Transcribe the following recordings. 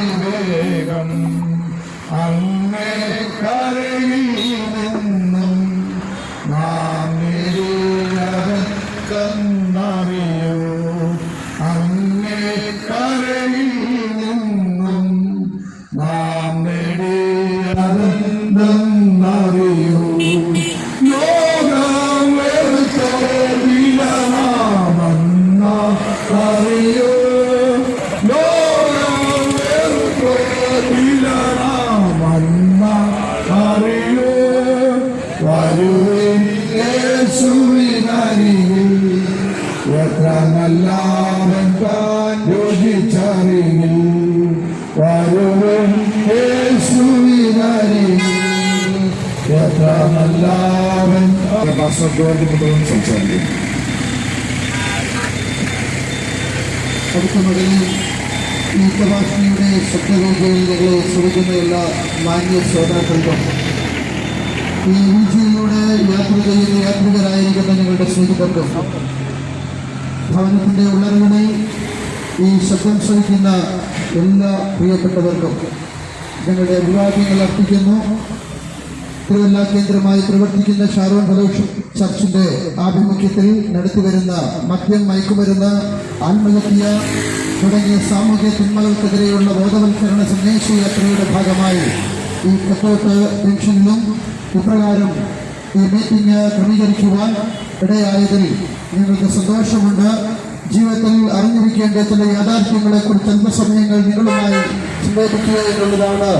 അതിവേഗം അങ്ങേ കരയിൽ സംസാരിക്കും അടുത്ത മകനിൽ ഈ പ്രഭാഷണയുടെ ശബ്ദരൂപയിൽ ഞങ്ങളെ ശ്രമിക്കുന്ന എല്ലാ മാന്യ ശ്രോതാക്കൾക്കും ഈ വീഴ്ചയിലൂടെ യാത്ര ചെയ്യുന്ന യാത്രികരായിരിക്കുന്ന ഞങ്ങളുടെ സ്നേഹിതർക്കും ഭവനത്തിന്റെ ഉള്ളറകളിൽ ഈ ശബ്ദം ശ്രമിക്കുന്ന എല്ലാ പ്രിയപ്പെട്ടവർക്കും ഞങ്ങളുടെ അഭിവാദ്യങ്ങൾ അർപ്പിക്കുന്നു തിരുവല്ല കേന്ദ്രമായി പ്രവർത്തിക്കുന്ന ഷാരോൺ ഫലോഷ് ചർച്ചിന്റെ ആഭിമുഖ്യത്തിൽ നടത്തിവരുന്ന മദ്യം മയക്കുമരുന്ന് ആത്മഹത്യ തുടങ്ങിയ സാമൂഹ്യ തിന്മകൾക്കെതിരെയുള്ള ബോധവൽക്കരണ സന്ദേശ യാത്രയുടെ ഭാഗമായി ഈ കത്തോട്ട് ജംഗ്ഷനിലും ഇപ്രകാരം ഈ മീറ്റിംഗ് ക്രമീകരിക്കുവാൻ ഇടയായതിൽ ഞങ്ങൾക്ക് സന്തോഷമുണ്ട്. ജീവിതത്തിൽ അറിഞ്ഞിരിക്കേണ്ട ചില യാഥാർത്ഥ്യങ്ങളെ കുറിച്ച് അല്പസമയങ്ങൾ നിങ്ങളുമായി സംവേദിക്കുക എന്നുള്ളതാണ്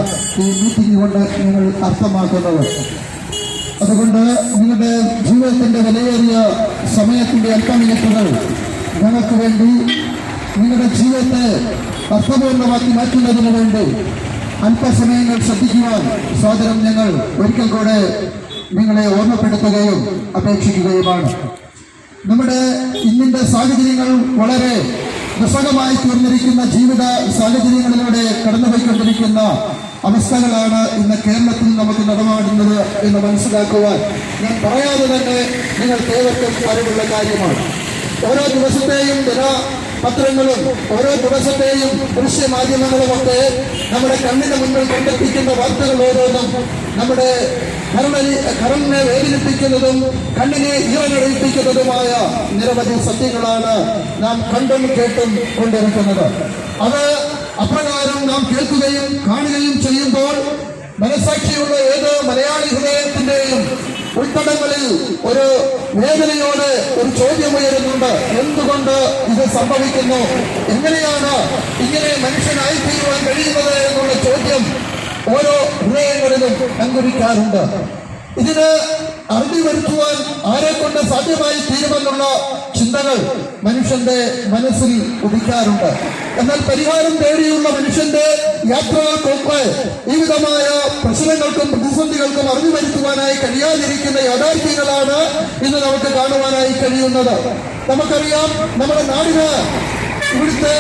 ഈ മീറ്റിംഗ് കൊണ്ട് നിങ്ങൾ അർത്ഥമാക്കുന്നത്. അതുകൊണ്ട് നിങ്ങളുടെ ജീവിതത്തിന്റെ വിലയേറിയ സമയത്തിന്റെ അല്പമിനിറ്റുകൾ ഞങ്ങൾക്ക് വേണ്ടി നിങ്ങളുടെ ജീവിതത്തെ അർത്ഥപൂർണമാക്കി മാറ്റുന്നതിന് വേണ്ടി അല്പസമയങ്ങൾ ശ്രദ്ധിക്കുവാൻ സ്വാതന്ത്ര്യം ഞങ്ങൾ ഒരിക്കൽ കൂടെ നിങ്ങളെ ഓർമ്മപ്പെടുത്തുകയും അപേക്ഷിക്കുകയുമാണ്. നമ്മുടെ ഇന്നിന്റെ സാഹചര്യങ്ങൾ വളരെ ദുസ്സഹമായി തീർന്നിരിക്കുന്ന ജീവിത സാഹചര്യങ്ങളിലൂടെ കടന്നുപോയിക്കൊണ്ടിരിക്കുന്ന അവസ്ഥകളാണ് ഇന്ന് കേരളത്തിൽ നമുക്ക് നടമാടുന്നത് എന്ന് മനസ്സിലാക്കുവാൻ ഞാൻ പറയാതെ തന്നെ നിങ്ങൾ ഏവർക്കും അറിവുള്ള കാര്യമാണ്. ഓരോ ദിവസത്തെയും ദിന പത്രങ്ങളും ഓരോ ദിവസത്തെയും ദൃശ്യമാധ്യമങ്ങളുമൊക്കെ നമ്മുടെ കണ്ണിന് മുന്നിൽ കണ്ടെത്തിക്കുന്ന വാർത്തകൾ ഓരോന്നും നമ്മുടെ കരണിനെ കരണിനെ വേദനിപ്പിക്കുന്നതും കണ്ണിനെ ഈറനടിപ്പിക്കുന്നതുമായ നിരവധി സത്യങ്ങളാണ് നാം കണ്ടും കേട്ടും കൊണ്ടിരിക്കുന്നത്. അത് അപ്രകാരം നാം കേൾക്കുകയും കാണുകയും ചെയ്യുമ്പോൾ മനസാക്ഷിയുള്ള ഏത് മലയാളി ഹൃദയത്തിന്റെയും ഉൾത്തടങ്ങളിൽ ഒരു വേദനയോട് ഒരു ചോദ്യം ഉയരുന്നുണ്ട്. എന്തുകൊണ്ട് ഇത് സംഭവിക്കുന്നു? എങ്ങനെയാണ് ഇങ്ങനെ മനുഷ്യനായി തീരുവാൻ കഴിയുന്നത് എന്നുള്ള ചോദ്യം ഓരോ ഹൃദയങ്ങളിലും അങ്കുരിക്കാറുണ്ട്. ഇതിന് അറിഞ്ഞു വരുത്തുവാൻ ആരെ കൊണ്ട് സാധ്യമായി തീരുമെന്നുള്ള ചിന്തകൾ മനുഷ്യന്റെ മനസ്സിൽ ഉദിക്കാറുണ്ട്. എന്നാൽ പരിഹാരം തേടിയുള്ള മനുഷ്യന്റെ യാത്രകൾക്കൊക്കെ ഈ വിധമായ പ്രശ്നങ്ങൾക്കും പ്രതിസന്ധികൾക്കും അറിഞ്ഞു വരുത്തുവാനായി കഴിയാതിരിക്കുന്ന യാഥാർത്ഥ്യങ്ങളാണ് ഇന്ന് നമുക്ക് കാണുവാനായി കഴിയുന്നത്. നമുക്കറിയാം നമ്മുടെ നാടിന് ഇവിടുത്തെ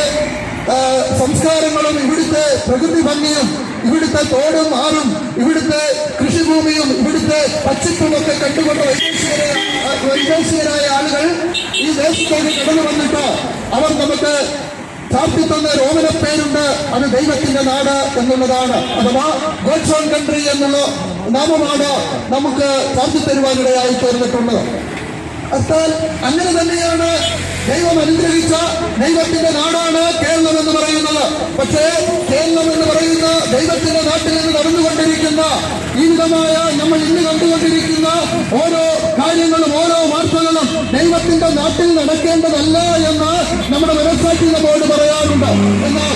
സംസ്കാരങ്ങളും ഇവിടുത്തെ പ്രകൃതി ഭംഗിയും ഇവിടുത്തെ തോടും ആറും ഇവിടുത്തെ കൃഷിഭൂമിയും ഇവിടുത്തെ പച്ചപ്പുമൊക്കെ കണ്ടുകൊണ്ട് വൈദേശികരെ വൈദേശികരായ ആളുകൾ ഈ ദേശത്തേക്ക് കടന്നു വന്നിട്ട് അവർ നമുക്ക് ചാർത്തി തന്ന രോമന പേരുണ്ട്. അത് ദൈവത്തിന്റെ നാട് എന്നുള്ളതാണ്. അഥവാ ഗോഡ്സ് ഓൺ കൺട്രി എന്നുള്ള നാമമാണ് നമുക്ക് ചാർത്തി തരുവാനിടയായി തീർന്നിട്ടുള്ളത്. അത്താൽ അങ്ങനെ തന്നെയാണ് ദൈവം അനുഗ്രഹിച്ച ദൈവത്തിന്റെ നാടാണ് കേരളം എന്ന് പറയുന്നത്. പക്ഷേ കേരളം എന്ന് പറയുന്ന ദൈവത്തിന്റെ നാട്ടിൽ നിന്ന് നടന്നുകൊണ്ടിരിക്കുന്ന ഈ നമ്മൾ ഇന്ന് കണ്ടുകൊണ്ടിരിക്കുന്ന ഓരോ കാര്യങ്ങളും ഓരോ വാർത്തകളും ദൈവത്തിന്റെ നാട്ടിൽ നടക്കേണ്ടതല്ല എന്ന് നമ്മുടെ മനസ്സാക്ഷി നമ്മോട് പറയാറുണ്ട്. എന്നാൽ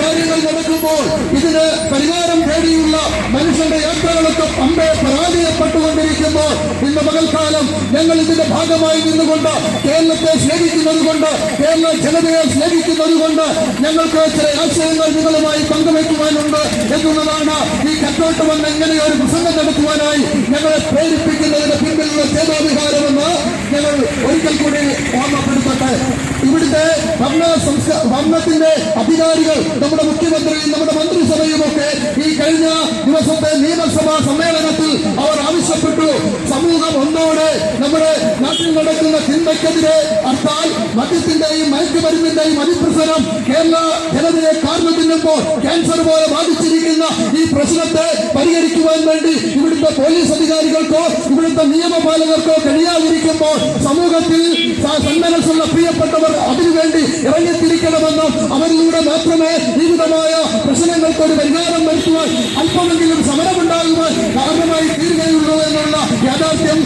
കാര്യങ്ങൾ നടക്കുമ്പോൾ ഇതിന് പരിഹാരം തേടിയുള്ള മനുഷ്യന്റെ യാത്രകളൊക്കെ പമ്പെ പരാജയപ്പെട്ടുകൊണ്ടിരിക്കുമ്പോൾ ഇന്ന് പകൽക്കാലം ഞങ്ങൾ ഇതിന്റെ ഭാഗമായി നിന്നുകൊണ്ട് കേരളത്തെ സ്നേഹിക്കുന്നത് കൊണ്ട് കേരള ജനതയെ സ്നേഹിക്കുന്നത് കൊണ്ട് ഞങ്ങൾക്ക് ചില ആശയങ്ങൾ നിങ്ങളുമായി പങ്കുവയ്ക്കുവാനുണ്ട് എന്നുള്ളതാണ് ഈ കത്തോട്ട് വന്ന് എങ്ങനെ ഒരു പ്രസംഗം നടത്തുവാനായി ഞങ്ങളെ പ്രേരിപ്പിക്കുന്നതിന് പിന്നിലുള്ള ചേതോവിഹാരമെന്ന് ഞങ്ങൾ ഒരിക്കൽ കൂടി ഓർമ്മപ്പെടുത്തട്ടെ. ഇവിടുത്തെ ഭരണ സംസ്കാര ഭരണത്തിന്റെ അധികാരികൾ നമ്മുടെ മുഖ്യമന്ത്രിയും നമ്മുടെ മന്ത്രിസഭയും ഒക്കെ ഈ കഴിഞ്ഞ ദിവസത്തെ നിയമസഭാ സമ്മേളനത്തിൽ അവർ ആവശ്യപ്പെട്ടു. സമൂഹം ഒന്നോടെ നമ്മുടെ നാട്ടിൽ നടക്കുന്ന ചിന്തക്കെതിരെ അർത്ഥാൽ മദ്യത്തിന്റെയും മയക്കുമരുന്നിന്റെയും അതിപ്രസരം കേരള ജനതയെ കാർന്നു തിന്നുമ്പോൾ ക്യാൻസർ പോലെ ബാധിച്ചിരിക്കുന്ന ഈ പ്രശ്നത്തെ പരിഹരിക്കുവാൻ വേണ്ടി ഇവിടുത്തെ പോലീസ് അധികാരികൾക്കോ ഇവിടുത്തെ നിയമപാലകർക്കോ കഴിയാതിരിക്കുമ്പോൾ സമൂഹത്തിൽ സന്മനസ്സുള്ള പ്രിയപ്പെട്ടവർ അതിനുവേണ്ടി ഇറങ്ങിത്തിരിക്കണമെന്നും അവരിലൂടെ മാത്രമേ ജീവിതമായ പ്രശ്നങ്ങൾക്ക് ഒരു പരിഹാരം വരുത്തുവാൻ അല്പമെങ്കിലും സമരമുണ്ടാകുവാൻ കാരണമായി തീരുകയുള്ളൂ. യാഥാർത്ഥ്യം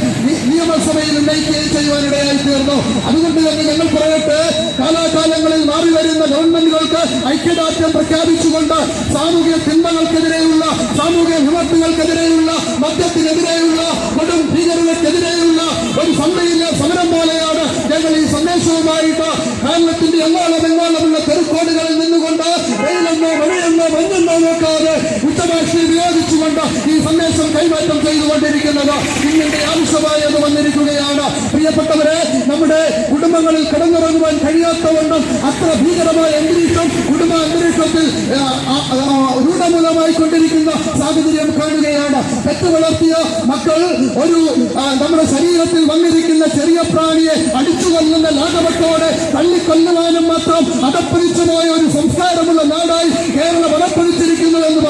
നിയമസഭയിൽ ഉന്നയിക്കുകയും ചെയ്യുവാനിടയായി തീർന്നു. അതുകൊണ്ട് തന്നെ ഞങ്ങൾ പറയട്ടെ കാലാകാലങ്ങളിൽ മാറി വരുന്ന ഗവൺമെന്റുകൾക്ക് ഐക്യദാർഢ്യം പ്രഖ്യാപിച്ചുകൊണ്ട് സാമൂഹിക തിന്മകൾക്കെതിരെയുള്ള സാമൂഹിക വിപത്തുകൾക്കെതിരെയുള്ള മദ്യത്തിനെതിരെയുള്ള കൊടും ഭീകരതക്കെതിരെയുള്ള ഒരു സന്ധ്യയില്ല സമരം പോലെയാണ് ഞങ്ങൾ ഈ സന്ദേശവുമായിട്ട് കേരളത്തിന്റെ എങ്ങോളം എങ്ങോളമുള്ള തെരുക്കോടുകളിൽ നിന്നുകൊണ്ട് വെയിലെന്നോ മഴയെന്നോ മഞ്ഞെന്നോ നോക്കാതെ കൈമാറ്റം ചെയ്തുകൊണ്ടിരിക്കുന്നത് ഇന്നിന്റെ ആവശ്യമായി അത് വന്നിരിക്കുകയാണ്. പ്രിയപ്പെട്ടവരെ നമ്മുടെ കുടുംബങ്ങളിൽ കടന്നിറങ്ങുവാൻ കഴിയാത്തവണ്ണം അത്ര ഭീകരമായ അന്തരീക്ഷം കുടുംബ അന്തരീക്ഷത്തിൽ രൂഢമൂലമായി കൊണ്ടിരിക്കുന്ന സാഹചര്യം കാണുകയാണ്. പെറ്റു വളർത്തിയ മക്കൾ ഒരു നമ്മുടെ ശരീരത്തിൽ വന്നിരിക്കുന്ന ചെറിയ പ്രാണിയെ അടിച്ചു കൊല്ലുന്ന ലാഘവത്തോടെ തള്ളിക്കൊല്ലുവാനും മാത്രം അതപ്പതിച്ചു പോയ ഒരു സംസ്കാരമുള്ള നാടായി കേരളം എന്ന്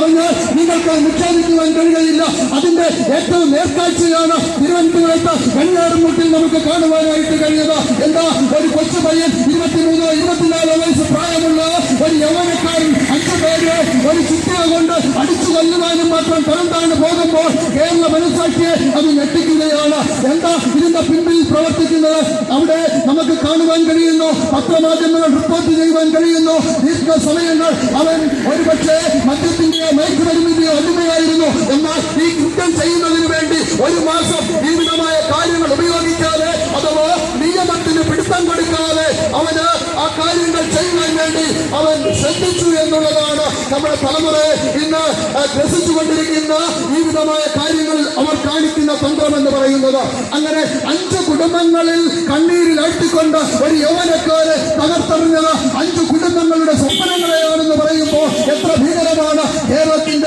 പറഞ്ഞാൽ നിങ്ങൾക്ക് നിക്ഷേപിക്കുവാൻ കഴിയുകയില്ല. അതിന്റെ ഏറ്റവും നേർക്കാഴ്ചയാണ് തിരുവനന്തപുരത്ത് കഞ്ഞാറുമുട്ടിൽ നമുക്ക് കാണുവാനായിട്ട് കഴിയുക എന്താ? ഒരു കൊച്ചു പയ്യൻ ഇരുപത്തിമൂന്നോ ഇരുപത്തിനാലോ വയസ്സ് പ്രായമുള്ള ഒരു യൗവനക്കാരൻ അഞ്ചു പേര് ഒരു കൊണ്ട് അടിച്ചു കൊല്ലുവാനും മാത്രം തരം താഴ്ന്നു പോകുമ്പോൾ കേരള മനസ്സാക്കിയെ അത് ഞെട്ടിക്കുകയാണ്. എന്താ ഇതിന്റെ പിന്നിൽ പ്രവർത്തിക്കുന്നത്? അവിടെ നമുക്ക് കാണുവാൻ കഴിയുന്നു. പത്രമാധ്യമങ്ങൾ റിപ്പോർട്ട് ചെയ്യുവാൻ കഴിയുന്നു. ദീർഘ സമയങ്ങൾ അവൻ ഒരുപക്ഷെ മദ്യത്തിന്റെയോ മയക്കുമരുന്നിന്റെയോ അടിമയായിരുന്നു. എന്നാൽ ഈ കുറ്റം ചെയ്യുന്നതിന് വേണ്ടി ഒരു മാസം ജീവിതമായ കാര്യങ്ങൾ ഉപയോഗിക്കാതെ അഥവാ നിയമത്തിന് പിടുത്തം കൊടുക്കാതെ അവന് ആ കാര്യങ്ങൾ ചെയ്യുവാൻ വേണ്ടി അവൻ ശ്രദ്ധിച്ചു എന്നുള്ളതാണ് നമ്മുടെ തലമുറയെ ഇന്ന് ഗ്രസിച്ചുകൊണ്ടിരിക്കുന്ന ഈ വിധമായ കാര്യങ്ങൾ അവർ കാണിക്കുന്ന തന്ത്രം എന്ന് പറയുന്നത് അങ്ങനെ അഞ്ച് കുടുംബങ്ങളിൽ കണ്ണീരിൽ അഴ്ത്തിക്കൊണ്ട് ഒരു യൗവനക്കാരെ തകർത്തെറിഞ്ഞത് അഞ്ച് കുടുംബങ്ങളുടെ സ്വപ്നങ്ങളെയാണെന്ന് പറയുമ്പോൾ എത്ര ഭീകരമാണ്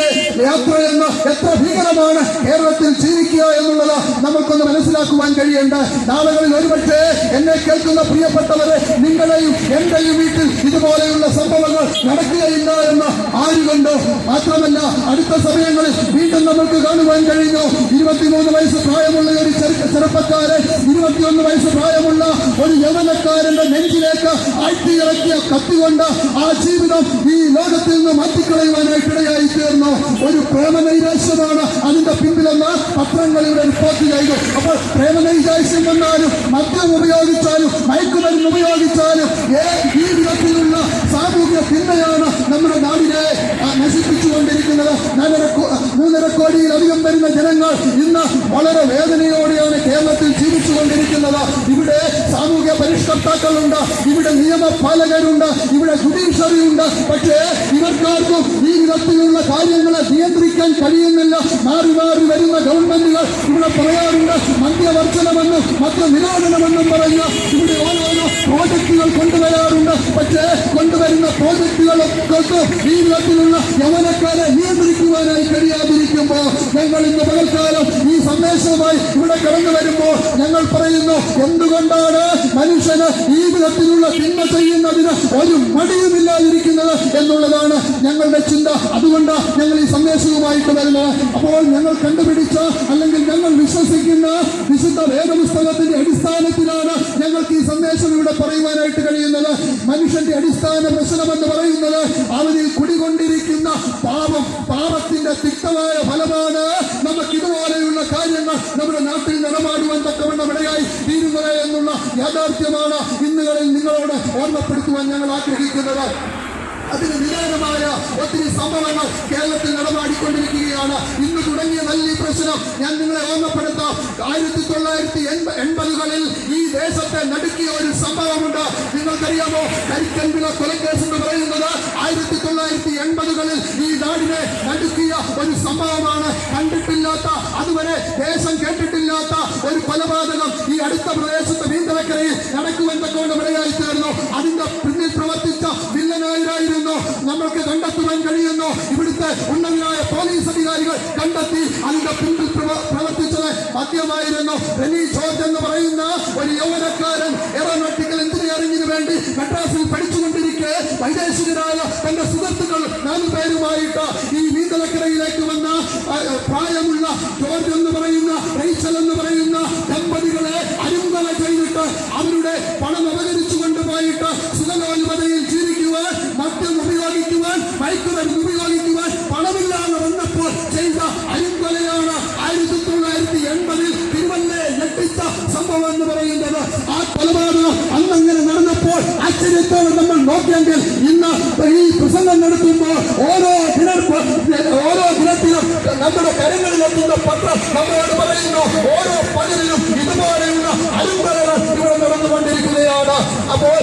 കേരളത്തിന്റെ യാത്രയെന്ന് എത്ര ഭീകരമാണ് കേരളത്തിൽ ജീവിക്കുക എന്നുള്ളത് നമുക്കൊന്ന് മനസ്സിലാക്കുവാൻ കഴിയേണ്ട. നാളുകളിൽ ഒരുപക്ഷെ എന്നെ കേൾക്കുന്ന പ്രിയപ്പെട്ടവരെ നിങ്ങളെയും എന്റെയും വീട്ടിൽ ഇതുപോലെയുള്ള സംഭവങ്ങൾ നടക്കുകയില്ല എന്ന് ആരുകൊണ്ട് മാത്രമല്ല അടുത്ത സമയങ്ങളിൽ വീണ്ടും നമുക്ക് കാണുവാൻ കഴിഞ്ഞു. ഇരുപത്തിമൂന്ന് വയസ്സ് പ്രായമുള്ള ഒരു ചെറു- ചെറുപ്പക്കാരൻ ഇരുപത്തിയൊന്ന് വയസ്സ് പ്രായമുള്ള ഒരു യവനക്കാരന്റെ നെഞ്ചിലേക്ക് ആഴ്ത്തിയിറക്കിയ കത്തികൊണ്ട് ആ ജീവിതം ഈ ലോകത്തിൽ നിന്ന് മാറ്റിക്കളയുവാനായിട്ടിടയായി തീർന്നു. ഒരു പ്രേമനൈരാശ്യമാണ് അതിന്റെ പിന്നിലെന്ന് പത്രങ്ങളിലൂടെ റിപ്പോർട്ട് ചെയ്തു. അപ്പോൾ പ്രേമനൈരാശ്യം വന്നാലും മദ്യം ഉപയോഗിച്ചാലും മയക്കുമരുന്ന് ഉപയോഗിച്ചാലും ഈ വിധത്തിലുള്ള സാമൂഹ്യ തിന്മയാണ് നമ്മുടെ നാടിനെ നശിപ്പിച്ചുകൊണ്ടിരിക്കുന്നത്. മൂന്നര കോടിയിലധികം വരുന്ന ജനങ്ങൾ ഇന്ന് വളരെ വേദനയോടെയാണ് കേരളത്തിൽ ജീവിച്ചുകൊണ്ടിരിക്കുന്നത്. ഇവിടെ സാമൂഹ്യ പരിഷ്കർത്താക്കളുണ്ട് ഇവിടെ നിയമപാലകരുണ്ട് ഇവിടെ ജുഡീഷ്യറി ഉണ്ട് പക്ഷേ ഇവർക്കാർക്കും ഈ വിധത്തിലുള്ള കാര്യങ്ങളെ നിയന്ത്രിക്കാൻ കഴിയുന്നില്ല. മാറി മാറി വരുന്ന ഗവൺമെന്റുകൾ ഇവിടെ പറയാറുണ്ട് മദ്യവർജനമെന്നും മദ്യനിരോധനമെന്നും പറഞ്ഞ് ഇവിടെ ഓരോരോ പ്രോജക്റ്റുകൾ കൊണ്ടുവരാറുണ്ട്. പക്ഷേ കൊണ്ടുവരുന്ന പ്രോജക്റ്റുകളൊക്കെ ഈ വിധത്തിലുള്ള യവനക്കാരെ നിയന്ത്രിക്കുവാനായി കഴിയാതിരിക്കുമ്പോൾ ഞങ്ങൾ ഇന്ന് പകൽക്കാലം ഈ സന്ദേശവുമായി ഇവിടെ കടന്നു വരുമ്പോൾ ഞങ്ങൾ പറയുന്നു എന്തുകൊണ്ടാണ് മനുഷ്യന് ഈ വിധത്തിലുള്ള തിന്മ ചെയ്യുന്നതിന് ഒരു മടിയുമില്ലാതിരിക്കുന്നത് എന്നുള്ളതാണ് ഞങ്ങളുടെ ചിന്ത. അതുകൊണ്ട് ഞങ്ങൾ ഈ സന്ദേശവുമായിട്ട് വരുന്നത്. അപ്പോൾ ഞങ്ങൾ കണ്ടുപിടിച്ച അല്ലെങ്കിൽ ഞങ്ങൾ വിശ്വസിക്കുന്ന വിശുദ്ധ വേദപുസ്തകത്തിന്റെ അടിസ്ഥാനത്തിലാണ് ഞങ്ങൾക്ക് ഈ സന്ദേശം ഇവിടെ പറയുവാനായിട്ട് കഴിയുന്നത്. മനുഷ്യന്റെ അടിസ്ഥാന പ്രശ്നമെന്ന് പറയുന്നത് അവനിൽ കുടികൊണ്ടിരിക്കുന്ന പാപം പാപത്തിന്റെ തിക്തമായ ഫലമാണ് നമുക്ക് ഇതുപോലെയുള്ള കാര്യങ്ങൾ നമ്മുടെ നാട്ടിൽ യാഥാർത്ഥ്യമാണ്. ഇന്നുകളിൽ നിങ്ങളോട് ഓർമ്മപ്പെടുത്തുവാൻ ഞങ്ങൾ ആഗ്രഹിക്കുന്നത്. അതിന് നിരന്തരമായ ഒത്തിരി സംഭവങ്ങൾ കേരളത്തിൽ നടപടിക്കൊണ്ടിരിക്കുകയാണ് ഇന്ന് തുടങ്ങിയ നല്ല പ്രശ്നം ഞാൻ നിങ്ങളെ ഓർമ്മപ്പെടുത്താം. ആയിരത്തി തൊള്ളായിരത്തി എൺപതുകളിൽ ഈ ദേശത്തെ നടുക്കിയ ഒരു സംഭവമുണ്ട്. നിങ്ങൾക്കറിയാമോ? കരിക്കൻപില കൊലക്കേസ് എന്ന് പറയുന്നത് ആയിരത്തി തൊള്ളായിരത്തി എൺപതുകളിൽ ഈ നാടിനെ നടുക്കിയ ഒരു സംഭവമാണ്. കണ്ടിട്ടില്ലാത്ത അതുവരെ ദേശം കേട്ടിട്ടില്ലാത്ത ഒരു കൊലപാതകം ഈ അടുത്ത പ്രദേശത്ത് നീന്തലക്കരയിൽ നടക്കുമെന്നൊക്കെ കൊണ്ട് ഇടയായി തീർന്നു അതിന്റെ പിന്നിൽ പ്രവർത്തിച്ച പതിനായിരായിരുന്നു. നമ്മൾക്ക് കണ്ടെത്തുവാൻ കഴിയുന്നു. ഇവിടുത്തെ ഉന്നതരായ പോലീസ് അധികാരികൾ കണ്ടെത്തി അതിന്റെ പ്രവ- പ്രവർത്തിച്ചത് മദ്യമായിരുന്നു. റെനി ജോർജ് എന്ന് പറയുന്ന ഒരു യൗവനക്കാരൻ എറോനോട്ടിക്കൽ എഞ്ചിനീയറിംഗിന് വേണ്ടി മെഡ്രാസിൽ പഠിച്ചുകൊണ്ടിരിക്കെ വൈദേശികരായ തന്റെ സുഹൃത്തുക്കൾ നാല് പേരുമായിട്ട് ഈ നീന്തലക്കരയിലേക്ക് വന്ന പ്രായമുള്ള ജോർജ് എന്ന് പറയുന്ന റൈച്ചൽ എന്ന് പറയുന്ന ദമ്പതികളെ അരുങ്കല ചെയ്തിട്ട് അവരുടെ പണം അപകരിച്ചു കൊണ്ടുപോയിട്ട് സുഖലോൽപതയിൽ ജീവിക്കുവാൻ മദ്യം ഉപയോഗിക്കുവാൻ മയക്കുമരുന്ന് ഉപയോഗിക്കുവാൻ പണമില്ലാതെ വന്നപ്പോൾ ചെയ്ത അരിക്കൊലയാണ് ആയിരത്തി തൊള്ളായിരത്തി എൺപതിൽ തിരുവല്ലേ ഞെട്ടിച്ച സംഭവം എന്ന് പറയുന്നത്. ആ കൊലപാതകം അന്നങ്ങനെ നടന്നപ്പോൾ ആശ്ചര്യത്തോടെ നമ്മൾ നോക്കിയെങ്കിൽ ഇന്ന് ഈ പ്രസംഗം നടത്തുമ്പോൾ ഓരോ ദിന ഓരോ ദിനത്തിലും നമ്മുടെ കരങ്ങളിലെത്തുന്ന പത്രം നമ്മളോട് പറയുന്നു. ഓരോ പകലിലും ഇതുപോലെയുള്ള അരുമ്പലകൾ ഇവിടെ നടന്നുകൊണ്ടിരിക്കുകയാണ്. അപ്പോൾ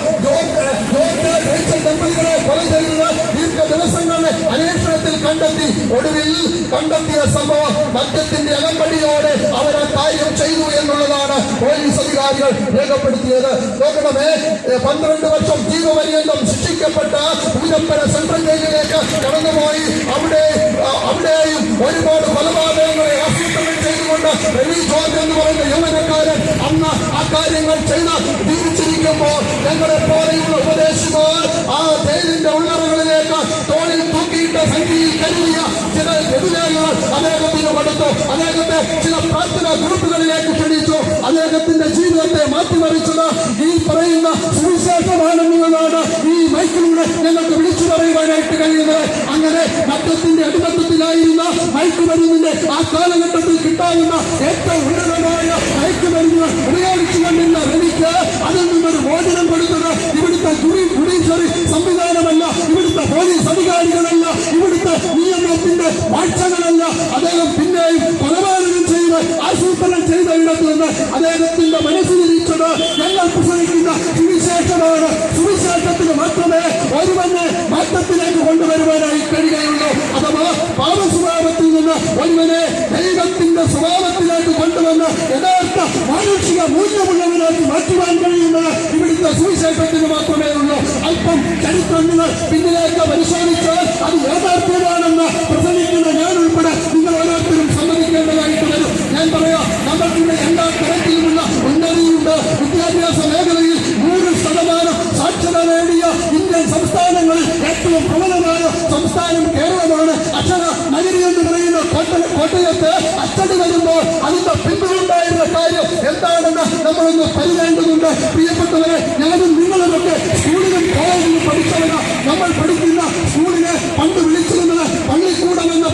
ദമ്പതികളെ കൊല ചെയ്തത് ദീർഘ ദിവസങ്ങളെ അന്വേഷണത്തിൽ കണ്ടെത്തി ഒടുവിൽ കണ്ടെത്തിയ സംഭവം മദ്യത്തിന്റെ അകമ്പടിയോടെ അവരെ കാര്യം ചെയ്തു എന്നുള്ളതാണ് പോലീസ് അധികാരികൾ രേഖപ്പെടുത്തിയത്. നോക്കണമേ പന്ത്രണ്ട് വർഷം ജീവപര്യന്തം ശിക്ഷിക്കപ്പെട്ട പൂജപ്പര സെൻട്രൽ ജയിലിലേക്ക് കടന്നുപോയി. അവിടെ അവിടെയും ഒരുപാട് കൊലപാതകങ്ങളെ ആസൂത്രണം ചെയ്തുകൊണ്ട് രവി എന്ന് പറയുന്ന യൗവനക്കാരൻ അന്ന് ആ കാര്യങ്ങൾ ചെയ്ത് ജീവിച്ചിരിക്കുമ്പോൾ ഞങ്ങളെ പോലെയുള്ള ഉപദേശിമാർ ആ ജയിലിന്റെ ഉള്ളറകളിലേക്ക് തോളിൽ തൂക്കിയിട്ട് സംഖ്യയിൽ കരുതിയ ചില എതിരാളികൾ അദ്ദേഹത്തിന് കൊടുത്തു. അദ്ദേഹത്തെ ചില പ്രാർത്ഥന ഗ്രൂപ്പുകളിലേക്ക് മാറ്റിമറിച്ചത് ഈ പറയുന്ന സുവിശേഷമാണെന്നുള്ളതാണ് ഈ മൈക്കിലൂടെ ഞങ്ങൾക്ക് വിളിച്ചു പറയുവാനായിട്ട് കഴിയുന്നത്. അങ്ങനെ മറ്റത്തിന്റെ അടിമത്തത്തിലായിരുന്ന മയക്കുമരുന്നിന്റെ ആ കാലഘട്ടത്തിൽ കിട്ടാവുന്ന ഏറ്റവും ഉന്നതമായ മയക്കുമരുന്ന് ഉപയോഗിച്ചുകൊണ്ടിരുന്ന റെനിക്ക് അതിൽ നിന്നൊരു മോചനം കൊടുത്തത് ഇവിടുത്തെ ജുഡി ജുഡീഷ്യറി സംവിധാനമല്ല ഇവിടുത്തെ പോലീസ് അധികാരികളല്ല ഇവിടുത്തെ നിയമത്തിന്റെ വാഴ്ചകളല്ല. അദ്ദേഹം പിന്നെയും കൊലപാതകം ആസൂത്രണം ചെയ്ത ഇടത്ത് അദ്ദേഹത്തിന്റെ മനസ്സിലിരിച്ചത് ഞങ്ങൾ പ്രസംഗിക്കുന്ന സുവിശേഷമാണ്. സുവിശേഷത്തിന് മാത്രമേ ഒരുവനെ മാറ്റത്തിലേക്ക് കൊണ്ടുവരുവാനായി കഴിയുകയുള്ളൂ. അഥവാ പാപ സ്വഭാവത്തിൽ നിന്ന് ഒരുവനെ ദൈവത്തിന്റെ സ്വഭാവത്തിലേക്ക് കൊണ്ടുവന്ന് യഥാർത്ഥ മാനുഷിക മൂല്യമുള്ളവനാക്കി മാറ്റുവാൻ കഴിയുന്നത് ഇവിടുത്തെ സുവിശേഷത്തിന് മാത്രമേ ഉള്ളൂ. അല്പം ചരിത്രം നിങ്ങൾ പിന്നിലേക്ക് പരിശോധിച്ചാൽ അത് യാഥാർത്ഥ്യമാണെന്ന് പ്രസംഗിക്കുന്ന. ഞാൻ പറയാം നമ്മൾക്കിവിടെ എല്ലാ തരത്തിലുമുള്ള ഉന്നതിയുണ്ട് വിദ്യാഭ്യാസ മേഖലയിൽ നൂറ് ശതമാനം സാക്ഷരത നേടിയ ഇന്ത്യൻ സംസ്ഥാനങ്ങളിൽ ഏറ്റവും പ്രബലമായ സംസ്ഥാനം കേരളമാണ് അക്ഷര നഗരി എന്ന് പറയുന്ന കോട്ട- കോട്ടയത്ത് അച്ചടി വരുമ്പോൾ അതിന്റെ പിന്നിലുണ്ടായിരുന്ന കാര്യം എന്താണെന്ന് നമ്മളൊന്ന് പരിചേണ്ടതുണ്ട് പ്രിയപ്പെട്ടവരെ ഞാനും നിങ്ങളുമൊക്കെ സ്കൂളിലും കോളേജിലും പഠിച്ചവരാ. നമ്മൾ പഠിക്കുന്ന സ്കൂളിനെ പണ്ട് വിളിച്ചിരുന്നത്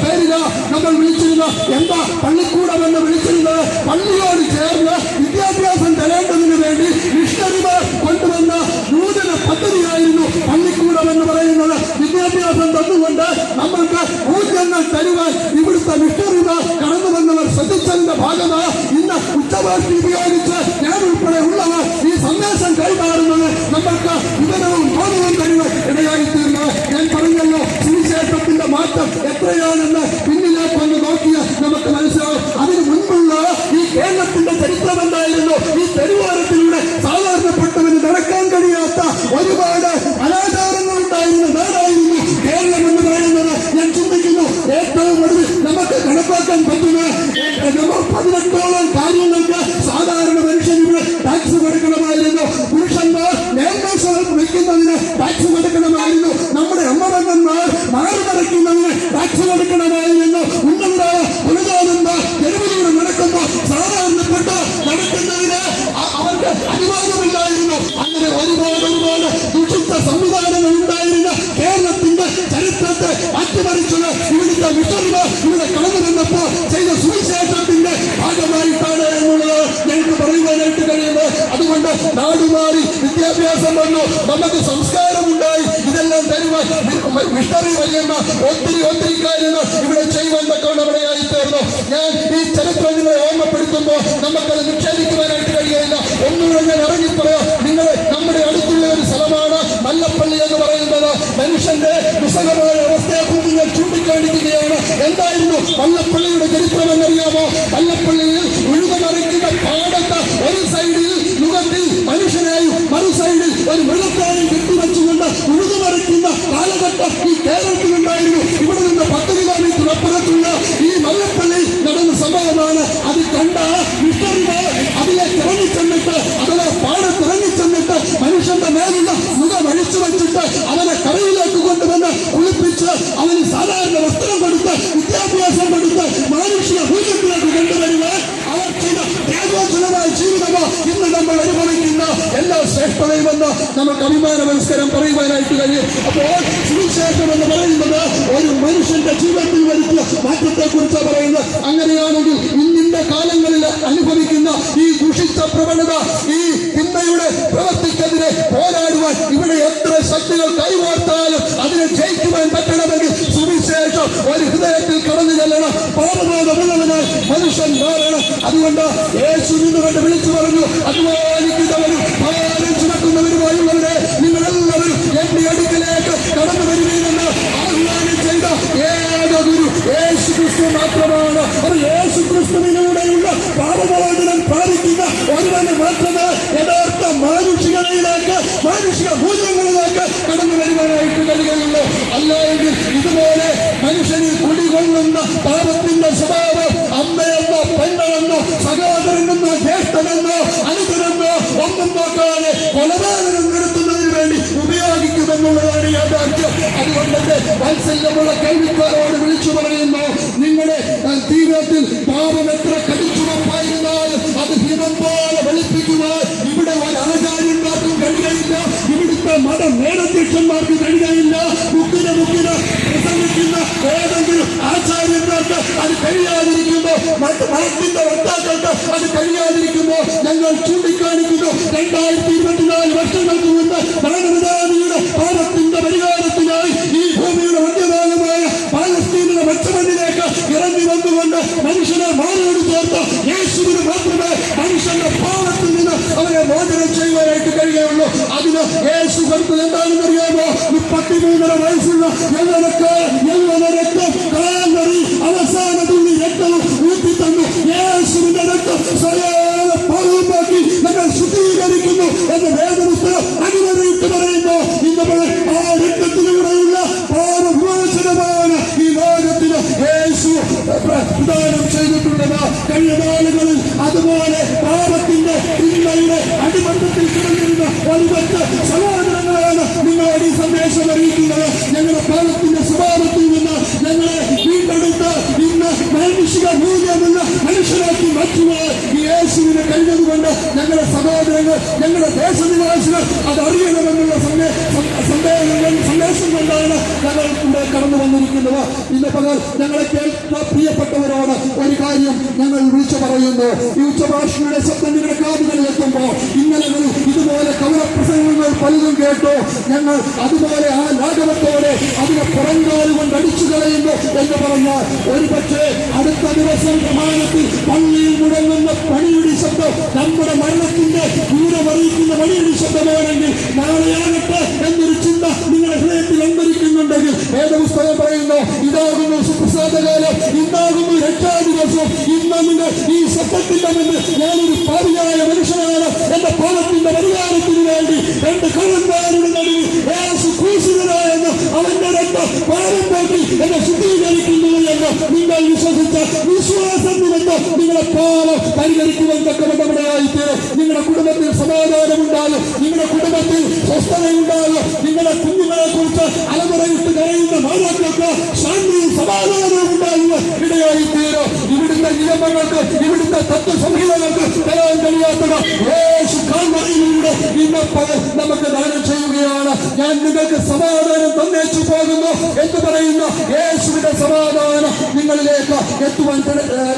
പേരില നമ്മൾ വിളിച്ചിരുന്നത് എന്താ പള്ളിക്കൂടം എന്ന് വിളിച്ചിരുന്നത്? പള്ളിയോട് ചേർന്ന് വിദ്യാഭ്യാസം തരേണ്ടതിന് വേണ്ടി മിഷണറിമാർ കൊണ്ടുവന്ന നൂതന പദ്ധതിയായിരുന്നു പള്ളിക്കൂടം എന്ന് പറയുന്നത്. വിദ്യാഭ്യാസം തന്നുകൊണ്ട് നമ്മൾക്ക് ഊർജങ്ങൾ തരുവാൻ ഇവിടുത്തെ മിഷണറിമാർ കടന്നു വന്നവർ ശ്രദ്ധിച്ചതിന്റെ ഭാഗമായി ഇന്ന് ഉച്ചവാർത്തി ഉപയോഗിച്ച് ഞാൻ ഉൾപ്പെടെ ഉള്ളവർ ഈ സന്ദേശം കൈമാറുന്നത് നമ്മൾക്ക് വിവരവും ബോധവും തരുവാൻ ഇടയായി തീർന്നു ഞാൻ പറഞ്ഞല്ലോ സുവിശേഷത്തിന്റെ മാറ്റം എത്രയാണെന്ന് പിന്നിലേക്ക് ഒന്ന് നോക്കിയാൽ നമുക്ക് മനസ്സിലാവും. അതിന് മുൻപുള്ള ഈ കേരളത്തിന്റെ ചരിത്രം എന്തായിരുന്നു? ഈ തെരുവോരത്തിലൂടെ സാധാരണപ്പെട്ടവന് നടക്കാൻ കഴിയാത്ത ഒരുപാട് അനാചാരങ്ങൾ ഉണ്ടായിരുന്ന. നാടായിരുന്നു കേരളം എന്ന് പറയുന്നത്. ഞാൻ ചിന്തിക്കുന്നു ഏറ്റവും ഒടുവിൽ നമുക്ക് കണക്കാക്കാൻ പറ്റുന്ന നമ്മൾ പതിനെട്ടോളം കാര്യങ്ങൾക്ക് സാധാരണ മനുഷ്യൻ ടാക്സ് കൊടുക്കണമായിരുന്നു. പുരുഷന്മാർ മേൽമേശകൾ വയ്ക്കുന്നതിന് ടാക്സ് കൊടുക്കണമായിരുന്നു വിദ്യാഭ്യാസം വന്നു. നമുക്ക് സംസ്കാരമുണ്ടായി. ഇതെല്ലാം തരുവാൻ മിഷണറി വഴിയുന്ന ഒത്തിരി ഒത്തിരി കാര്യങ്ങൾ ഇവിടെ ചെയ്യുവാൻ തക്കവണ്ണവിടെയായി തീർന്നു ഞാൻ ഈ ചരിത്രം നിങ്ങളെ ഓർമ്മപ്പെടുത്തുമ്പോൾ നമുക്കത് നിക്ഷേപിക്കുവാനായിട്ട് കഴിയില്ല ഒന്നുകൂടെ ഞാൻ ഇറങ്ങിപ്പറയാം നിങ്ങൾ നമ്മുടെ അടുത്തുള്ള ഒരു സ്ഥലമാണ് മല്ലപ്പള്ളി എന്ന് പറയുന്നത്. മനുഷ്യന്റെ വിശകമായ അവസ്ഥയെ കുറിച്ച് ഞാൻ ചൂണ്ടിക്കാണിക്കുകയാണ് എന്തായിരുന്നു മല്ലപ്പള്ളിയുടെ ചരിത്രം എന്നറിയാമോ? വല്ലപ്പള്ളിയിൽ das piteiras de വന്ന് നമുക്ക് അഭിമാന പുരസ്കാരം പറയുവാനായിട്ട് കഴിയും അപ്പോൾ സുവിശേഷം എന്ന് പറയുന്നത് ഒരു മനുഷ്യന്റെ ജീവിതത്തിൽ വരുത്തിയ മാറ്റത്തെ കുറിച്ച് പറയുന്നത്. അങ്ങനെയാണെങ്കിൽ ഇന്നിന്റെ കാലങ്ങളിൽ അനുഭവിക്കുന്ന ഈ ദുഷിച്ച പ്രവണത ഈ തിന്മയുടെ പ്രവർത്തിക്കെതിരെ പോരാടുവാൻ ഇവിടെ എത്ര ശക്തികൾ കൈവാർത്താലും അതിനെ ജയിക്കുവാൻ പറ്റണമെങ്കിൽ സുവിശേഷം ഒരു ഹൃദയത്തിൽ കടന്നു ചെല്ലണം. പാപബോധമുള്ളവനായി മനുഷ്യൻ മാറണം. അതുകൊണ്ട് യേശു നിന്നുകൊണ്ട് വിളിച്ചു പറഞ്ഞു അധ്വാനിക്കുന്നവരും എന്റെ അടുക്കലേക്ക് കടന്നു വരുവീനെന്ന് ആഹ്വാനം ചെയ്ത ഏക ഗുരു യേശു ക്രിസ്തു മാത്രമാണ്. അത് യേശു ക്രിസ്തുവിലൂടെയുള്ള പാപമോചനം പ്രാപിക്കുന്ന ഒരുവന് മാത്രമേ യഥാർത്ഥ മാനുഷികതയിലേക്ക് മാനുഷിക മൂല്യങ്ങളിലേക്ക് കടന്നു വരുവാനായിട്ട് കഴിയുകയുള്ളൂ. അല്ലെങ്കിൽ ഇതുപോലെ മനുഷ്യനെ കുടികൊള്ളുന്ന പാപത്തിന്റെ അതുകൊണ്ട് വാത്സല്യമുള്ള കേൾവിക്കാരോട് വിളിച്ചു പറയുന്നു. നിങ്ങളുടെ തീരത്തിൽ പാപം എത്ര കടിച്ചുറപ്പായിരുന്നാലും അത് ഹിമം പോലെ വെളുപ്പിക്കുവാൻ ഇവിടെ ആചാര്യന്മാർക്കും കഴിയുകയില്ല. ഇവിടുത്തെ മത മേലധ്യക്ഷന്മാർക്ക് കഴിയുകയില്ല. മുക്കിന് മുക്കിന് പ്രസംഗിക്കുന്ന ഏതെങ്കിലും ആചാര്യന്മാർക്ക് അത് കഴിയാതിരിക്കുമ്പോ മതത്തിന്റെ വക്താക്കൾക്ക് അത് കഴിയാതിരിക്കുമ്പോ ഞങ്ങൾ ചൂണ്ടിക്കാണിക്കുന്നു. രണ്ടായിരത്തി ഇരുപത്തിനാല് വർഷങ്ങൾക്ക് മുമ്പ് ഭരണവിധാനിയുടെ പാപത്തിന്റെ പരിഹാരത്തിനായി ചേർത്ത് യേശുവിന് മാത്രമേ മനുഷ്യന്റെ പാപത്തിൽ നിന്ന് അവരെ മോചനം ചെയ്യുവാനായിട്ട് കഴിയുകയുള്ളൂ. അതിന് യേശു കൊടുത്തത് എന്താണെന്ന് അറിയാമോ? മുപ്പത്തിമൂന്നര വയസ്സുള്ള യൗവനക്ക് യൗവന രക്തം കാലറി അവസാന തുള്ളി രക്തവും ഊറ്റി തന്നു. യേശുവിന്റെ രക്തം സ്വയം പാപമാക്കി നമ്മൾ ശുദ്ധീകരിക്കുന്നു എന്ന് വേദപുസ്തകം ഒരുപറ്റ് സഹോദരങ്ങളാണ് നിങ്ങളോട് ഈ സന്ദേശം അറിയിക്കുന്നത്. ഞങ്ങളുടെ പാലത്തിന്റെ സ്വഭാവത്തിൽ നിന്ന് ഞങ്ങളെ വീണ്ടെടുത്ത് ഇന്ന് മാനുഷിക മൂല്യമുള്ള മനുഷ്യരാക്കി മാറ്റുവാൻ ഈ യേശുവിനെ കഴിഞ്ഞതുകൊണ്ട് ഞങ്ങളുടെ സഹോദരങ്ങൾ ഞങ്ങളുടെ ദേശനിവാസികൾ അത് അറിയണമെന്നുള്ള സന്ദേ- സന്ദേശം കൊണ്ടാണ് ഞങ്ങൾ കടന്നു വന്നിരിക്കുന്നത്. ഇന്ന് പകൽ ഞങ്ങളെ കേൾക്കുന്ന പ്രിയപ്പെട്ടവരോട് ഒരു കാര്യം ഞങ്ങൾ വിളിച്ചു പറയുന്നു. ഈ ഉച്ചഭാഷയുടെ ശബ്ദം നിങ്ങളുടെ കാതുകളിൽ എത്തുമ്പോൾ ഇന്നലെ ഇതുപോലെ കൗരപ്രസംഗങ്ങൾ പലതും കേട്ടു. ഞങ്ങൾ അതുപോലെ ആ ലാഘവത്തോടെ അതിനെ പുറങ്കാൽ കൊണ്ട് അടിച്ചു കളയുന്നു എന്ന് പറഞ്ഞാൽ ഒരു പക്ഷേ അടുത്ത ദിവസം പ്രമാണത്തിൽ പള്ളിയിൽ മുടങ്ങുന്ന പണിയുടെ ശബ്ദം നമ്മുടെ മരണത്തിന്റെ ദൂരമറിയിക്കുന്ന പണിയുടെ ശബ്ദമാണെങ്കിൽ നാളെയാകട്ടെ എന്നൊരു ചിന്ത ഹൃദയത്തിൽ അന്തരിക്കുന്നുണ്ടെങ്കിൽ വേദപുസ്തകം പറയുന്നു ഇതാകുന്നു സുപ്രസാദകാലം ഇന്നാകുന്നു രക്ഷാദിവസം ഇന്ന് നിങ്ങൾ ഈ സത്യത്തിന്റെ മുന്നിൽ ഞാനൊരു പാപിയായ മനുഷ്യനാണ്. എന്റെ പാപത്തിന്റെ പരിഹാരത്തിന് വേണ്ടി രണ്ട് കള്ളന്മാരുടെ നടുവിൽ എന്ന് അവന്റെ രക്തം പാപം പോക്കി എന്നെ ശുദ്ധീകരിക്കുന്നു എന്ന് നിങ്ങൾ വിശ്വസിച്ച വിശ്വാസം നിമിത്തം നിങ്ങളെ പാപം പരിഹരിക്കുവാൻ തക്കവണ്ണമിടയായിത്തീരും നിങ്ങളുടെ കുടുംബത്തിൽ സമാധാനം ഉണ്ടാകും നിങ്ങളുടെ കുടുംബത്തിൽ സ്വസ്ഥതയുണ്ടാകും നിങ്ങളുടെ കുഞ്ഞുങ്ങളെ കുറിച്ച് അലമുറയിട്ട് കരയുന്ന മാതാക്കൾക്ക് ശാന്തിയും സമാധാനവും ഉണ്ടാകുക ഇടയായിത്തീരും ഇവിടുത്തെ നിയമങ്ങൾക്ക് ഇവിടുത്തെ തത്വസംഹിതകൾക്ക് തരാൻ കഴിയാത്തത്. കാൽവറിയിലൂടെ ഇന്ന് നമുക്ക് ദാനം ചെയ്യുകയാണ്. ഞാൻ നിങ്ങൾക്ക് സമാധാനം തന്നേച്ചു പോകുന്നു എന്ന് പറയുന്ന യേശുവിന്റെ സമാധാനം നിങ്ങളിലേക്ക് എത്തുവാൻ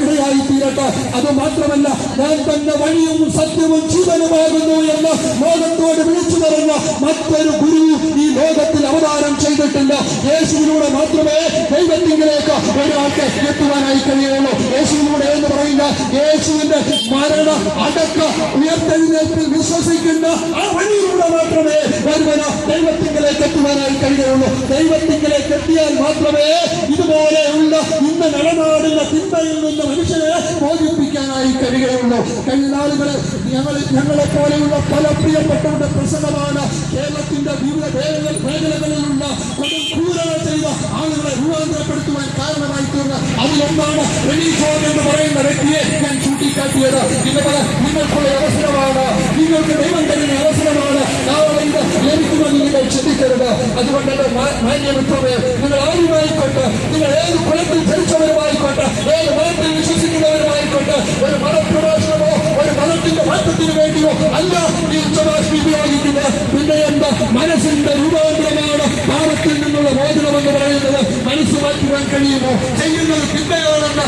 ഇടയായി തീരട്ടെ അത് മാത്രമല്ല ഞാൻ തന്നെ വഴിയും സത്യവും ജീവനുമാകുന്നു എന്ന് ലോകത്തോട് വിളിച്ചു പറഞ്ഞ മറ്റൊരു ഗുരു ഈ ലോകത്തിൽ അവതാരം ചെയ്തിട്ടില്ല. യേശുവിലൂടെ മാത്രമേ ദൈവത്തിങ്കിലേക്ക് ഒരാൾക്ക് എത്തുവാനായി കഴിയുള്ളൂ. യേശുവിലൂടെ എന്ന് പറയുന്ന യേശുവിന്റെ മരണ അടക്ക ഉയർത്തെഴുന്നേൽപ്പിൽ വിശ്വസിക്കുന്ന ആ വഴിയിലൂടെ മാത്രമേ ഒരുവന് ദൈവത്തിങ്കിലേക്ക് എത്തുവാനായി കഴിയുള്ളൂ ദൈവത്തിങ്കിലേക്ക് എത്തിയാൽ മാത്രമേ ഇതുപോലെയുള്ള ഇന്ന് നടനാടുന്ന തിന്മയിൽ നിന്ന് മനുഷ്യനെ മോചിപ്പിക്കാനായി കഴിയുകയുള്ളൂ. കഴിഞ്ഞ നാളുകളിൽ ഞങ്ങൾ ഞങ്ങളെ പോലെയുള്ള പല പ്രിയപ്പെട്ടവരുടെ പ്രസംഗമാണ് കേരളത്തിന്റെ വിവിധ മേഖല- മേഖലകളിലുള്ള ക്രൂരത ചെയ്ത ആളുകളെ രൂപാന്തരപ്പെടുത്തുവാൻ കാരണമായി തീർന്ന അതിലൊന്നാണ് എന്ന് പറയുന്ന വ്യക്തിയെ ഞാൻ ചൂണ്ടിക്കാട്ടിയത്. ഇതുപോലെ നിങ്ങൾക്കുള്ള അവസരമാണ്. നിങ്ങൾക്ക് ദൈവം തരുന്ന അവസരമാണ് നാളെ ഇത് ലഭിക്കുമെന്ന് നിങ്ങൾ ചിന്തിക്കരുത് അതുകൊണ്ട് മാന്യ മിത്രമേ നിങ്ങൾ ആരുമായിക്കോട്ടെ? നിങ്ങൾ ഏത് കുലത്തിൽ ധരിച്ചവരുമായിക്കോട്ടെ ഏത് മതത്തിൽ വിശ്വസിക്കുന്നവരുമായിക്കോട്ടെ? ഒരു മതപ്രഭാഷണമോ ഒരു മതത്തിന്റെ മാറ്റത്തിന് വേണ്ടിയോ അല്ല ഈ ഉച്ചവാസി ഉപയോഗിക്കുന്നത് പിന്നെ എന്താ? മനസ്സിന്റെ രൂപാന്തരമാണ് പാപത്തിൽ നിന്നുള്ള മോചനം എന്ന് പറയുന്നത്. മനസ്സ് മാറ്റുവാൻ കഴിയുമോ? ചെയ്യുന്നത് തിന്മയാണെന്ന്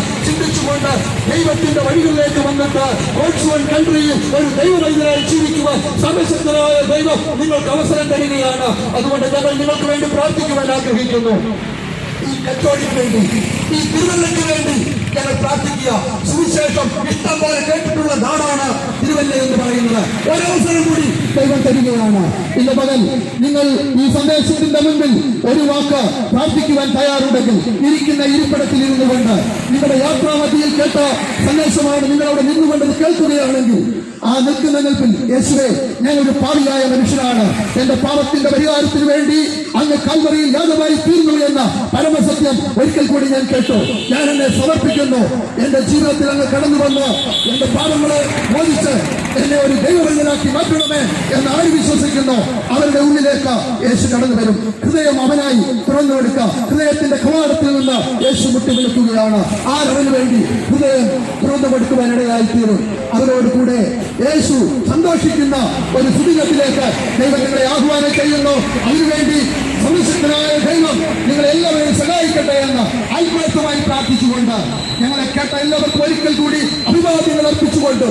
ചിന്തിച്ചുകൊണ്ട് ദൈവത്തിന്റെ വഴികളിലേക്ക് വന്നിട്ട് ഗോഡ്സ് കൺട്രിയിൽ ഒരു ദൈവവൈദ്യനായി ജീവിക്കുവാൻ സർവശക്തനായ ദൈവം നിങ്ങൾക്ക് അവസരം തരികയാണ്. അതുകൊണ്ട് ഞങ്ങൾ നിങ്ങൾക്ക് വേണ്ടി പ്രാർത്ഥിക്കുവാൻ ആഗ്രഹിക്കുന്നു. ഈ കച്ചോടിക്ക് വേണ്ടി ഈ തിരുവല്ലയ്ക്ക് വേണ്ടി ഞങ്ങൾ പ്രാർത്ഥിക്കുക. സുവിശേഷം ഇഷ്ടം പോലെ കേട്ടിട്ടുള്ള നാടാണ് തിരുവല്ല എന്ന് പറയുന്നത്. ഒരവസരം കൂടി ദൈവം തരികയാണ്. ഇന്ന് പകൽ നിങ്ങൾ ഈ സന്ദേശത്തിന്റെ മുമ്പിൽ ഒരു വാക്ക് പ്രാർത്ഥിക്കുവാൻ തയ്യാറുണ്ടെങ്കിൽ ഇരിക്കുന്ന ഇരിപ്പിടത്തിൽ ഇരുന്നു കൊണ്ട് നിങ്ങളുടെ യാത്രാമതിയിൽ കേട്ട സന്ദേശമാണ് നിങ്ങളവിടെ നിന്നുകൊണ്ട് കേൾക്കുകയാണെങ്കിൽ ആ നിൽക്കുന്ന നിൽപ്പിൽ യേശുവേ ഞാൻ ഒരു പാവിയായ മനുഷ്യനാണ്. എന്റെ പാപത്തിന്റെ പരിഹാരത്തിന് വേണ്ടി അങ്ങ് കൽവറിയിൽ യാതമായി തീർന്നു എന്ന പരമസത്യം ഒരിക്കൽ കൂടി ഞാൻ കേട്ടു. ഞാൻ എന്നെ സമർപ്പിക്കുന്നു. എന്റെ ജീവിതത്തിൽ അങ്ങ് കടന്നു വന്ന് എന്റെ പാപങ്ങളെ മോചിച്ച് എന്നെ ഒരു ദൈവവൈദ്യനാക്കി മാറ്റണമേ എന്ന് ആര് വിശ്വസിക്കുന്നു? അവരുടെ ഉള്ളിലേക്ക് യേശു കടന്നു വരും. ഹൃദയം അവനായി തുറന്നു കൊടുക്കുക ഹൃദയത്തിന്റെ കവാടത്തിൽ നിന്ന് യേശു മുട്ടി വിളിക്കുകയാണ് ആരവന് വേണ്ടി ഹൃദയം തുറന്നു കൊടുക്കുവാൻ ഇടയായി തീരും അവരോട് കൂടെ യേശു സന്തോഷിക്കുന്ന ഒരു സുദിനത്തിലേക്ക് ദൈവങ്ങളെ ആഹ്വാനം ചെയ്യുന്നു. അതിനുവേണ്ടി സംരക്ഷകനായ ദൈവം നിങ്ങളെ എല്ലാവരെയും സഹായിക്കട്ടെ എന്ന് ആത്മാർത്ഥമായി പ്രാർത്ഥിച്ചുകൊണ്ട് ഞങ്ങളെ കേട്ട എല്ലാവർക്കും ഒരിക്കൽ കൂടി അഭിവാദ്യങ്ങൾ അർപ്പിച്ചുകൊണ്ട്.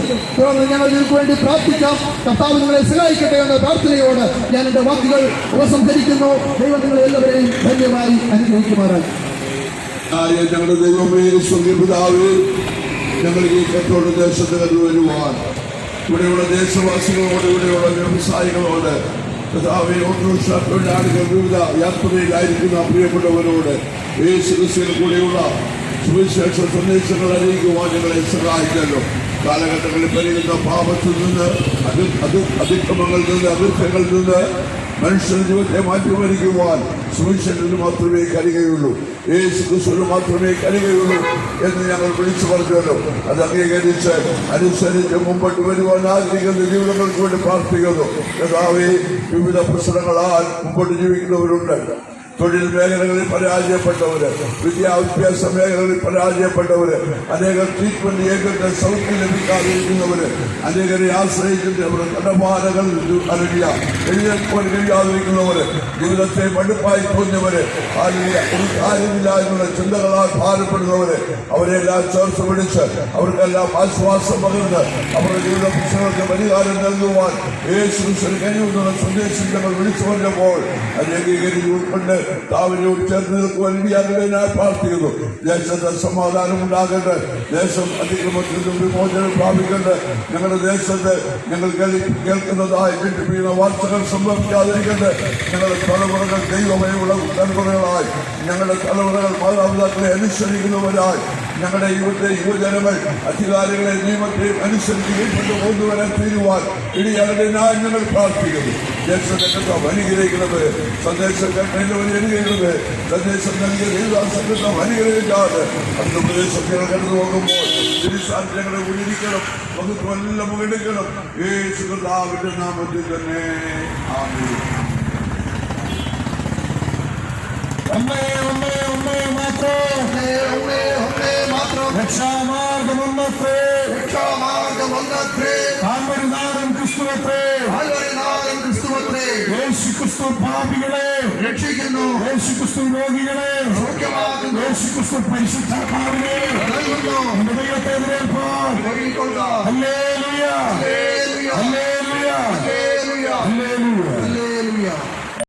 ഞങ്ങൾ വേണ്ടി പ്രാർത്ഥിക്കാം കർത്താവ് നിങ്ങളെ സഹായിക്കട്ടെ എന്ന പ്രാർത്ഥനയോട് ഞാൻ എന്റെ വാക്കുകൾ ഉപസംഹരിക്കുന്നു. ദൈവം നിങ്ങളെ എല്ലാവരെയും ധന്യമായി അനുഗ്രഹിക്കുമാറാണ് ഞങ്ങളുടെ ദൈവമേ സ്വർഗീയ പിതാവേ ഞങ്ങൾ ഈ കത്തോട് ദേശത്ത് കടന്നു വരുവാൻ ഇവിടെയുള്ള ദേശവാസികളോട് ഇവിടെയുള്ള വ്യവസായികളോട് കഥാവെ ഓട്ടോറിക്ഷ തൊഴിലാളികൾ വിവിധ യാത്രയിലായിരിക്കുന്ന പ്രിയപ്പെട്ടവരോട് യേശു ക്രിസ്തുവിൽ കൂടെയുള്ള സുവിശേഷ സന്ദേശങ്ങൾ അറിയിക്കുവാൻ ഞങ്ങളെ സഹായിക്കല്ലോ കാലഘട്ടങ്ങളിൽ പെരുകുന്ന പാപത്തിൽ നിന്ന് അത് അതി അതിക്രമങ്ങളിൽ നിന്ന് അതിർത്തങ്ങളിൽ നിന്ന് മനുഷ്യന്റെ ജീവിതത്തെ മാറ്റിമറിക്കുവാൻ സുവിശേഷന് മാത്രമേ കഴിയുകയുള്ളൂ. യേശു ക്രിസ്തുവിന് മാത്രമേ കഴിയുകയുള്ളൂ എന്ന് ഞങ്ങൾ വിളിച്ചു പറഞ്ഞല്ലോ. അത് അംഗീകരിച്ച് അനുസരിച്ച് മുമ്പോട്ട് വരുവാൻ ആഗ്രഹിക്കുന്ന ജീവിതങ്ങൾക്ക് വേണ്ടി പ്രാർത്ഥിക്കുന്നു. യഥാവേ വിവിധ പ്രശ്നങ്ങളാൽ മുമ്പോട്ട് ജീവിക്കുന്നവരുണ്ട്. തൊഴിൽ മേഖലകളിൽ പരാജയപ്പെട്ടവര് വിദ്യാഭ്യാസ മേഖലകളിൽ പരാജയപ്പെട്ടവര് അനേകർ ട്രീറ്റ്മെന്റ് ഏകത്തെ സൗഖ്യം ലഭിക്കാതിരിക്കുന്നവര് അനേകരെ ആശ്രയിച്ചിട്ട് അവർ കടബാധകൾ അറിയില്ല എഴുതി കഴിയാതിരിക്കുന്നവര് ജീവിതത്തെ മടുപ്പായി തോന്നിയവര് ഒരു കാര്യമില്ല എന്നുള്ള ചിന്തകളാൽ ഭാരപ്പെടുന്നവര് അവരെല്ലാം ചേർത്ത് പിടിച്ച് അവർക്കെല്ലാം ആശ്വാസം പകർന്ന് അവരുടെ ജീവിത പ്രശ്നങ്ങൾക്ക് പരിഹാരം നൽകുവാൻ യേശു കഴിയുന്ന സന്ദേശം ഞങ്ങൾ വിളിച്ചു പറഞ്ഞപ്പോൾ അത് അംഗീകരിച്ച് താവിനോട് ചേർന്ന് നിൽക്കുവാൻ ഞാൻ പ്രാർത്ഥിക്കുന്നു ദേശത്ത് സമാധാനം ഉണ്ടാകട്ടെ. ദേശം അതിക്രമത്തിൽ നിന്നും വിമോചനം പ്രാപിക്കട്ടെ. ഞങ്ങളുടെ ദേശത്ത് ഞങ്ങൾ കേൾക്കുന്നതായി വീണ്ടും വാർത്തകൾ സംഭവിക്കാതിരിക്കട്ടെ. ഞങ്ങളുടെ തലമുറകൾ ദൈവമയുള്ള തലമുറകളായി. ഞങ്ങളുടെ തലമുറകൾ മാതാപിതാക്കളെ അനുസരിക്കുന്നവരായി. ഞങ്ങളുടെ യുവത്തെ യുവജനങ്ങൾ അധികാരികളെ നിയമത്തെയും അനുസരിച്ച് കൊണ്ടുവരാൻ തീരുവാൻ ഇടിയാകുന്നതിനായി ഞങ്ങൾ പ്രാർത്ഥിക്കുന്നു. കർത്താവ് അനുഗ്രഹിക്കുന്നത് സന്ദേശം കേട്ടവരെ അനുഗ്രഹിക്കുന്നത് സന്ദേശം നൽകിയ ദൈവദാസൻ കർത്താവ് അനുഗ്രഹിക്കാതെ അടുത്ത പ്രദേശം ഞങ്ങൾ കടന്നു പോകുമ്പോൾ തിരുസ്ഥാനത്ത് ഞങ്ങളെ ഉള്ളിരിക്കണം നമുക്ക് എല്ലാം മുകെടുക്കണം യേശു കർത്താവിന്റെ നാമത്തിൽ തന്നെ. ആമേൻ. ഒന്നേ ഒന്നേ ഒന്നേ മാത്രം. രക്ഷാമാർഗം ഒന്നത്രേ. കാൽവരിനാഥൻ ക്രിസ്തുവത്രേ. പാപികളെ രക്ഷിക്കുന്നു. യേശുക്രിസ്തു രോഗികളെ സൗഖ്യമാക്കുന്നു യേശുക്രിസ്തു പരിശുദ്ധാത്മാവിനെ ഹൃദയത്തെ നിലനിൽപ്പാൻ ഹല്ലേലൂയ. ഹല്ലേലൂയ.